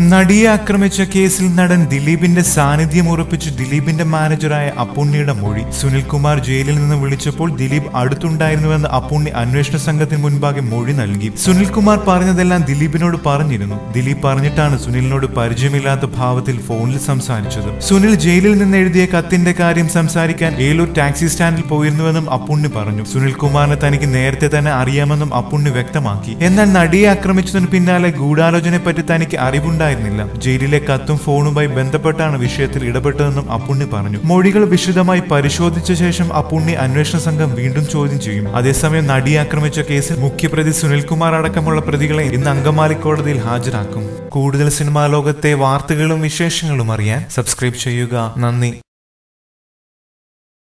നടിയെ ആക്രമിച്ച കേസിൽ നടൻ ദിലീപിന്റെ സാന്നിധ്യം ഉറപ്പിച്ച് ദിലീപിന്റെ മാനേജറായ അപ്പുണ്ണിയുടെ മൊഴി. സുനിൽകുമാർ ജയിലിൽ നിന്ന് വിളിച്ചപ്പോൾ ദിലീപ് അടുത്തുണ്ടായിരുന്നുവെന്ന് അപ്പുണ്ണി അന്വേഷണ സംഘത്തിന് മുൻപാകെ മൊഴി നൽകി. സുനിൽകുമാർ പറഞ്ഞതെല്ലാം ദിലീപിനോട് പറഞ്ഞിരുന്നു. ദിലീപ് പറഞ്ഞിട്ടാണ് സുനിലിനോട് പരിചയമില്ലാത്ത ഭാവത്തിൽ ഫോണിൽ സംസാരിച്ചത്. സുനിൽ ജയിലിൽ നിന്ന് എഴുതിയ കത്തിന്റെ കാര്യം സംസാരിക്കാൻ ഏലൂർ ടാക്സി സ്റ്റാൻഡിൽ പോയിരുന്നുവെന്നും അപ്പുണ്ണി പറഞ്ഞു. സുനിൽകുമാറിനെ തനിക്ക് നേരത്തെ തന്നെ അറിയാമെന്നും അപ്പുണ്ണി വ്യക്തമാക്കി. എന്നാൽ നടിയെ ആക്രമിച്ചതിന് പിന്നാലെ ഗൂഢാലോചനയെപ്പറ്റി തനിക്ക് തനിക്ക് അറിവുണ്ടായിരുന്നില്ല ജയിലിലെ കത്തും ഫോണുമായി ബന്ധപ്പെട്ടാണ് വിഷയത്തിൽ ഇടപെട്ടതെന്നും അപ്പുണ്ണി പറഞ്ഞു. മൊഴികൾ വിശദമായി പരിശോധിച്ച ശേഷം അപ്പുണ്ണി അന്വേഷണ സംഘം വീണ്ടും ചോദ്യം ചെയ്യും. അതേസമയം നടിയെ ആക്രമിച്ച കേസിൽ മുഖ്യപ്രതി സുനിൽകുമാർ അടക്കമുള്ള പ്രതികളെ ഇന്ന് അങ്കമാലി കോടതിയിൽ ഹാജരാക്കും. കൂടുതൽ സിനിമാ ലോകത്തെ വാർത്തകളും വിശേഷങ്ങളും അറിയാൻ സബ്സ്ക്രൈബ് ചെയ്യുക. നന്ദി.